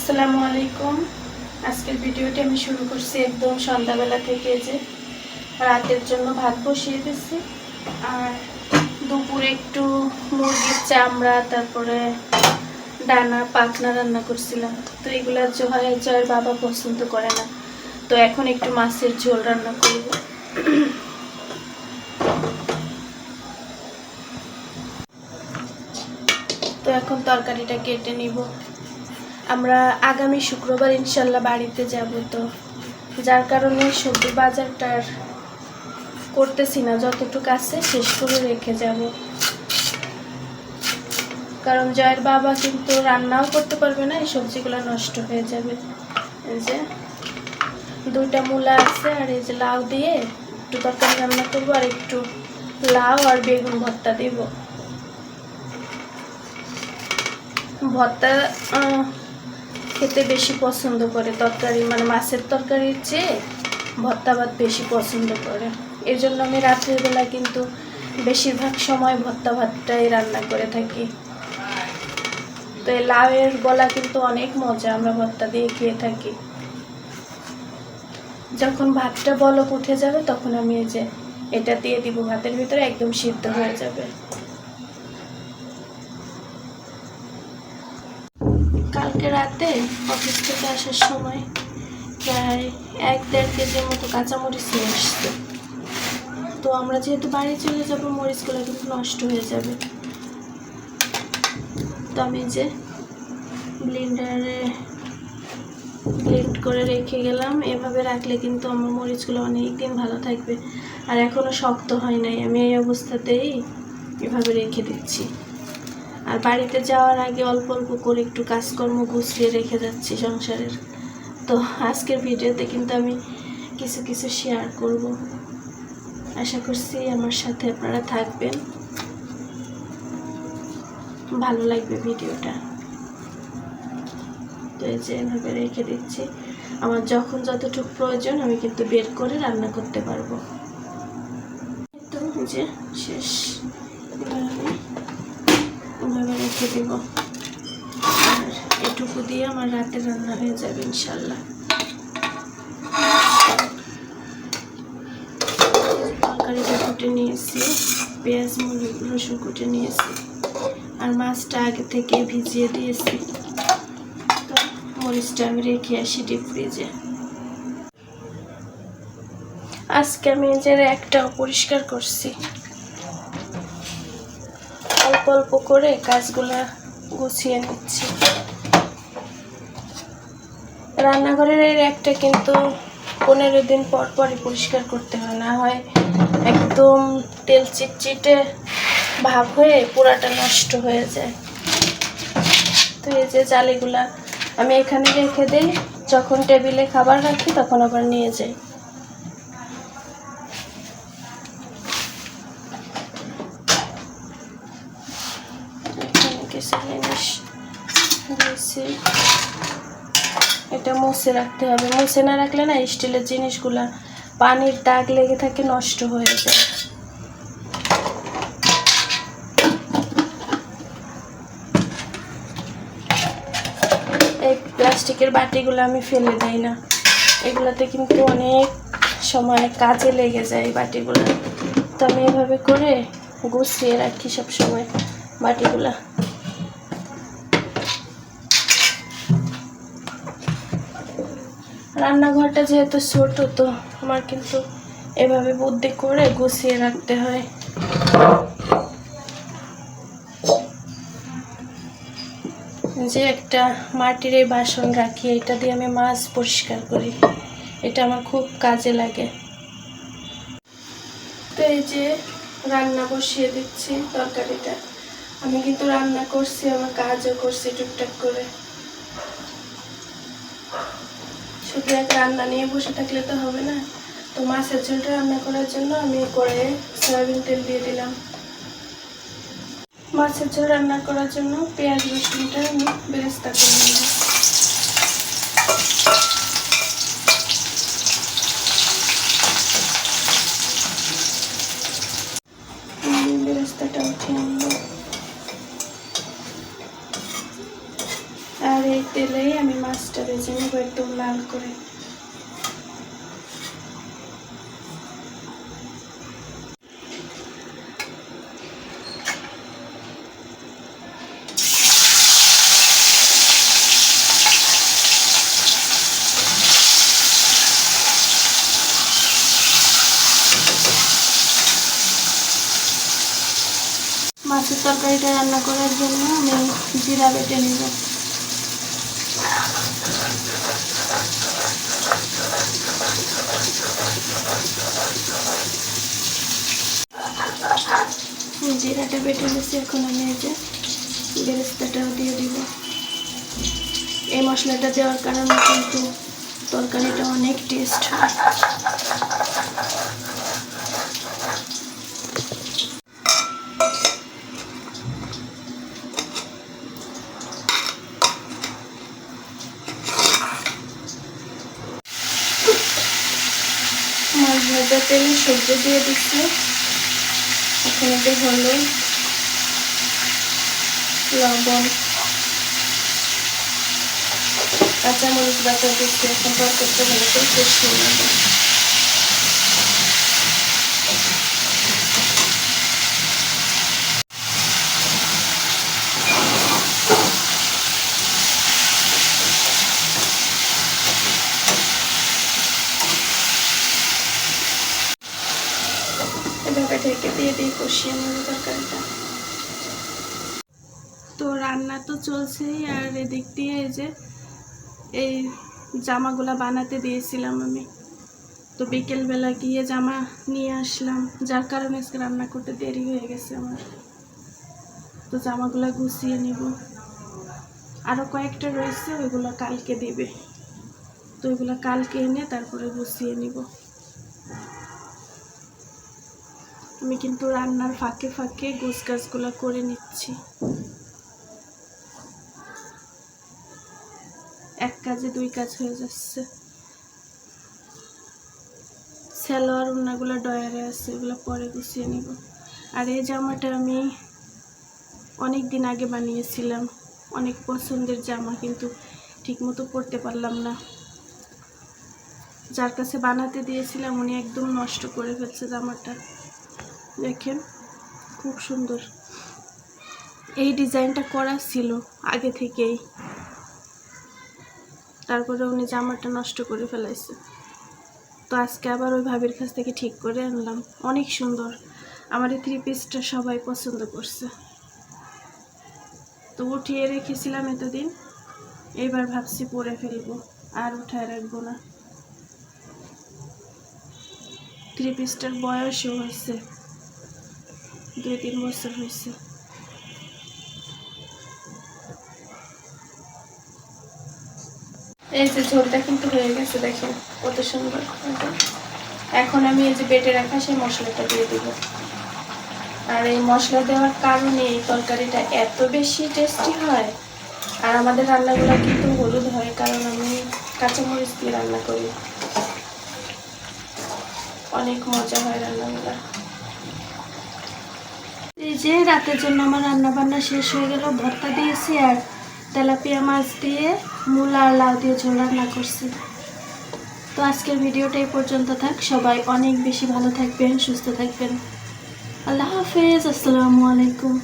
আসসালামু আলাইকুম। আজকের ভিডিওটি আমি শুরু করছি একদম সন্ধ্যাবেলা থেকে যে রাতের জন্য ভাত বসিয়ে দিচ্ছি। আর দুপুরে একটু মুরগির চামড়া, তারপরে ডানা পাখনা রান্না করছিলাম। তো এগুলো জয় জয়ের বাবা পছন্দ করে না। তো এখন একটু মাছের ঝোল রান্না করব। তো এখন তরকারিটা কেটে নিব। আমরা আগামী শুক্রবার ইনশাল্লাহ বাড়িতে যাব তো। যার কারণে সবজি বাজারটা আর করতেছি না, যতটুকু আছে শেষ করে রেখে যাব। কারণ জয়ের বাবা কিন্তু রান্নাও করতে পারবে না, এই সবজিগুলো নষ্ট হয়ে যাবে। এই যে দুইটা মূলা আছে আর এই যে লাউ দিয়ে একটু তরকারি রান্না করব আর একটু লাউ আর বেগুন ভর্তা দিব। ভর্তা খেতে বেশি পছন্দ করে। তরকারি মানে মাছের তরকারির চেয়ে ভর্তা ভাত বেশি পছন্দ করে। এর জন্য আমি রাত্রিবেলা কিন্তু বেশিরভাগ সময় ভর্তা ভাতটাই রান্না করে থাকি। তো এই লাউয়ের গলা কিন্তু অনেক মজা, আমরা ভর্তা দিয়ে খেয়ে থাকি। যখন ভাতটা বলক উঠে যাবে, তখন আমি এই যে এটা দিয়ে দিব। ভাতের ভিতরে একদম সিদ্ধ হয়ে যাবে। কালকে রাতে অফিস থেকে আসার সময় প্রায় এক দেড় কেজির মতো কাঁচামরিচ নিয়ে আসছে। তো আমরা যেহেতু বাড়ি চলে যাব, মরিচগুলো কিন্তু নষ্ট হয়ে যাবে। তো আমি যে ব্লেন্ডারে ব্লেন্ড করে রেখে গেলাম। এভাবে রাখলে কিন্তু আমার মরিচগুলো অনেক দিন ভালো থাকবে। আর এখনও শক্ত হয় নাই। আমি এই অবস্থাতেই এভাবে রেখে দিচ্ছি। আর বাড়িতে যাওয়ার আগে অল্প অল্প করে একটু কাজকর্ম গুছিয়ে রেখে যাচ্ছি সংসারের। তো আজকের ভিডিওতে কিন্তু আমি কিছু কিছু শেয়ার করব। আশা করছি আমার সাথে আপনারা থাকবেন। ভালো লাগবে ভিডিওটা। তো এই যে এভাবে রেখে দিচ্ছি। আমার যখন যতটুকু প্রয়োজন আমি কিন্তু বের করে রান্না করতে পারব। তো যে শেষ। রেখে দেব। আর এটুকু দিয়ে আমার রাতে রান্না হয়ে যাবে ইনশাল্লাহ। তরকারিটা কুটে নিয়েছি, পেঁয়াজ মুড়ি রসুন কুটে নিয়েছি, আর মাছটা আগে থেকে ভিজিয়ে দিয়েছি। তো মরিচটা আমি রেখে আসি ডিপ ফ্রিজে। আজকে আমি যে একটাও পরিষ্কার করছি। অল্প করে কাজগুলা গুছিয়ে নিচ্ছি। রান্নাঘরের এই একটা কিন্তু পনেরো দিন পর পরই পরিষ্কার করতে হয়, না হয় একদম তেল চিটচিটে ভাব হয়ে পুরাটা নষ্ট হয়ে যায়। তো এই যে জালিগুলা আমি এখানে রেখে দিই, যখন টেবিলে খাবার রাখি তখন আবার নিয়ে যাই। দিয়েছি এটা মুছে রাখতে হবে। মুছে না রাখলে না স্টিলের জিনিসগুলা পানির দাগ লেগে থাকে, নষ্ট হয়ে যায়। এই প্লাস্টিকের বাটিগুলো আমি ফেলে দেই না। এগুলাতে কিন্তু অনেক সময় কাজে লেগে যায় এই বাটিগুলো। তো আমি এভাবে করে গুছিয়ে রাখি সব সময় বাটিগুলা। রান্নাঘরটা যেহেতু ছোট, তো আমার কিন্তু এভাবে বুদ্ধি করে গুছিয়ে রাখতে হয়। যে একটা মাটির এই বাসন রাখি, এটা দিয়ে আমি মাছ পরিষ্কার করি। এটা আমার খুব কাজে লাগে। তো এই যে রান্না বসিয়ে দিচ্ছি তরকারিটা। আমি কিন্তু রান্না করছি, আমার কাজও করছি টুকটাক করে। শুধু এক রান্না নিয়ে বসে থাকলে তো হবে না। তো মাছের ঝোলটা রান্না করার জন্য আমি করে সয়াবিন তেল দিয়ে দিলাম। মাছের ঝোল রান্না করার জন্য পেঁয়াজ রসুনটা আমি বেরেস্তা করে নিলাম আমি বেরেস্তাটা উঠিয়ে নিলাম আর এই তেলেই পরেই মাছটা ভেজে নেব একদম লাল করে। মাছের তরকারিটা রান্না করার জন্য আমি জিরা বেটে নেব। জিরাটা বেটে নিয়েছি, এখন আমি এই যে বেরেস্তাটাও দিয়ে দিব। এই মশলাটা দেওয়ার কারণে কিন্তু তরকারিটা অনেক টেস্ট হয় মাছ ভাজা তেলে সবজি দিয়ে দিচ্ছি। এখন এতে হলুদ, লবণ, কাঁচামরিচ বাটা দিচ্ছি এখন করতে ভালো করে কষিয়ে নেব এভাবে ঢেকে দিয়ে দিয়ে কষিয়ে নেব তরকারিটা। তো রান্না তো চলছেই, আর এদিক দিয়ে এই যে এই জামাগুলা বানাতে দিয়েছিলাম আমি। তো বিকেলবেলা গিয়ে জামা নিয়ে আসলাম, যার কারণে আজকে রান্না করতে দেরি হয়ে গেছে আমার। তো জামাগুলা গুছিয়ে নিব। আরও কয়েকটা রয়েছে, ওইগুলো কালকে দিবে। তো ওইগুলো কালকে এনে তারপরে গুছিয়ে নিব। আমি কিন্তু রান্নার ফাঁকে ফাঁকে গোছ গাছগুলো করে নিচ্ছি। এক কাজে দুই কাজ হয়ে যাচ্ছে। সালোয়ার উন্নাগুলো ডয়ারে আছে, এগুলো পরে গুছিয়ে নিব। আর এই জামাটা আমি অনেক দিন আগে বানিয়েছিলাম। অনেক পছন্দের জামা, কিন্তু ঠিকমতো পরতে পারলাম না। যার কাছে বানাতে দিয়েছিলাম, উনি একদম নষ্ট করে ফেলছে জামাটা। দেখেন, খুব সুন্দর। এই ডিজাইনটা করা ছিল আগে থেকেই। তারপরে উনি জামাটা নষ্ট করে ফেলাইছে। তো আজকে আবার ওই ভাবির কাছ থেকে ঠিক করে আনলাম। অনেক সুন্দর। আমার এই থ্রি পিসটা সবাই পছন্দ করছে। তো উঠিয়ে রেখেছিলাম এতদিন। এবার ভাবছি পরে ফেলব, আর উঠায় রাখব না। থ্রি পিসটার বয়সও হয়েছে। দুই তিন বছর হয়েছে। এই যে ঝোলটা কিন্তু হয়ে গেছে, দেখেন কত সুন্দর এখন আমি এই যে বেটে রাখা সেই মশলাটা দিয়ে দিব। আর এই মশলা দেওয়ার কারণে এই তরকারিটা এত বেশি টেস্টি হয়। আর আমাদের রান্নাগুলো কিন্তু হলুদ হয়, কারণ আমি কাঁচামরিচ দিয়ে রান্না করি। অনেক মজা হয় রান্নাগুলো। যে রাতের জন্য আমার রান্না বান্না শেষ হয়ে গেল, ভর্তা দিয়েছি আর তেলাপিয়া মাছ দিয়ে মূলা আর লাউ দিয়ে ঝোল রান্না করছি। তো আজকের ভিডিওটা এই পর্যন্ত থাক। সবাই অনেক বেশি ভালো থাকবেন, সুস্থ থাকবেন। আল্লাহ হাফেজ। আসসালামু আলাইকুম।